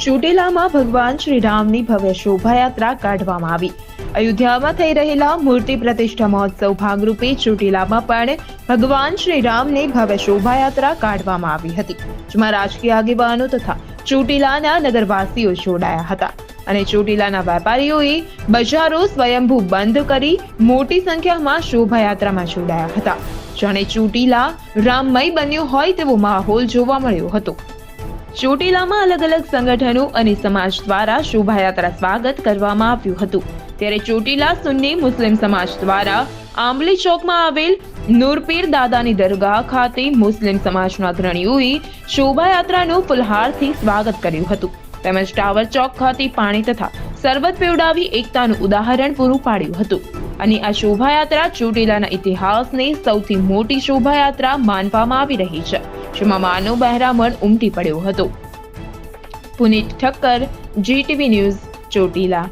ચોટીલામાં ભગવાન શ્રી રામની ભવ્ય શોભાયાત્રા કાઢવામાં આવી. અયોધ્યામાં થઈ રહેલા મૂર્તિ પ્રતિષ્ઠા મહોત્સવ ભાગરૂપે ચોટીલામાં પણ ભગવાન શ્રી રામને ભવ્ય શોભાયાત્રા કાઢવામાં આવી હતી, જેમાં રાજકીય આગેવાનો તથા ચોટીલાના નગરવાસીઓ જોડાયા હતા. અને ચોટીલાના વેપારીઓએ બજારો સ્વયંભૂ બંધ કરી મોટી સંખ્યામાં શોભાયાત્રામાં જોડાયા હતા. જાણે ચોટીલા રામમય બન્યો હોય તેવો માહોલ જોવા મળ્યો હતો. ચોટીલામાં અલગ અલગ સંગઠનો અને સમાજ દ્વારા શોભાયાત્રા સ્વાગત કરવામાં આવ્યું હતું. ત્યારે ચોટીલા સુન્ની મુસ્લિમ સમાજ દ્વારા આંબલી ચોકમાં આવેલ નૂરપીર દાદાની દરગાહ ખાતે મુસ્લિમ સમાજના અગ્રણીઓએ શોભાયાત્રાનું ફુલહારથી સ્વાગત કર્યું હતું. તેમજ ટાવર ચોક ખાતે પાણી તથા શરબત પીવડાવી એકતાનું ઉદાહરણ પૂરું પાડ્યું હતું. અને આ શોભાયાત્રા ચોટીલાના ઇતિહાસની સૌથી મોટી શોભાયાત્રા માનવામાં આવી રહી છે, જેમાં માનવ બહેરામણ ઉમટી પડ્યો હતો. Punit Thakkar GTV news Chotila.